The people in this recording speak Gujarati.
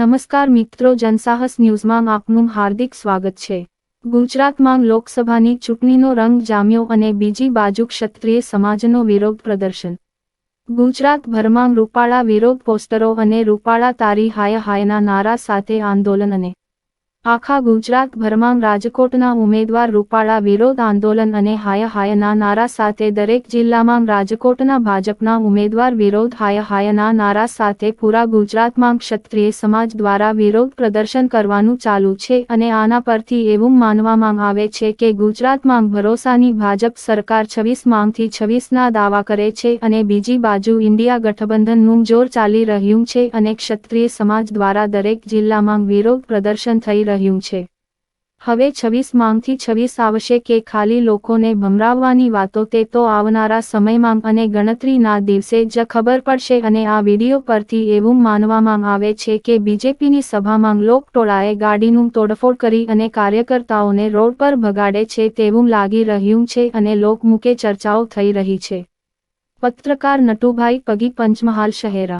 નમસ્કાર મિત્રો, જનસાહસ ન્યૂઝમાં આપનું હાર્દિક સ્વાગત છે. ગુજરાતમાં લોકસભાની ચૂંટણીનો રંગ જામ્યો અને બીજી બાજુ ક્ષત્રિય સમાજનો વિરોધ પ્રદર્શન. ગુજરાતભરમાં રૂપાળા વિરોધ પોસ્ટરો અને રૂપાળા તારી હાય હાયના નારા સાથે આંદોલન અને આખા ગુજરાતભરમાં રાજકોટના ઉમેદવાર રૂપાળા વિરોધ આંદોલન અને હાય હાયના નારા સાથે દરેક જિલ્લામાં રાજકોટના ભાજપના ઉમેદવાર વિરોધ, હાય હાયના નારા સાથે પૂરા ગુજરાતમાં ક્ષત્રિય સમાજ દ્વારા વિરોધ પ્રદર્શન કરવાનું ચાલુ છે અને આના પરથી એવું માનવામાં આવે છે કે ગુજરાતમાં ભરોસાની ભાજપ સરકાર છવ્વીસ માંગથી છવ્વીસના દાવા કરે છે અને બીજી બાજુ ઇન્ડિયા ગઠબંધનનું જોર ચાલી રહ્યું છે અને ક્ષત્રિય સમાજ દ્વારા દરેક જિલ્લામાં વિરોધ પ્રદર્શન થઈ રહ્યું છે. હવે છવ્વીસ માંગથી છવ્વીસ આવશે કે ખાલી લોકોને ભમરાવવાની વાતો તે તો આવનારા સમયમાં અને ગણતરીના દિવસે જ ખબર પડશે અને આ વીડિયો પરથી એવું માનવામાં આવે છે કે બીજેપીની સભામાં લોકટોળાએ ગાડીનું તોડફોડ કરી અને કાર્યકર્તાઓને રોડ પર ભગાડે છે તેવું લાગી રહ્યું છે અને લોકમુકે ચર્ચાઓ થઈ રહી છે. પત્રકાર નટુભાઈ પગી પંચમહાલ શહેરા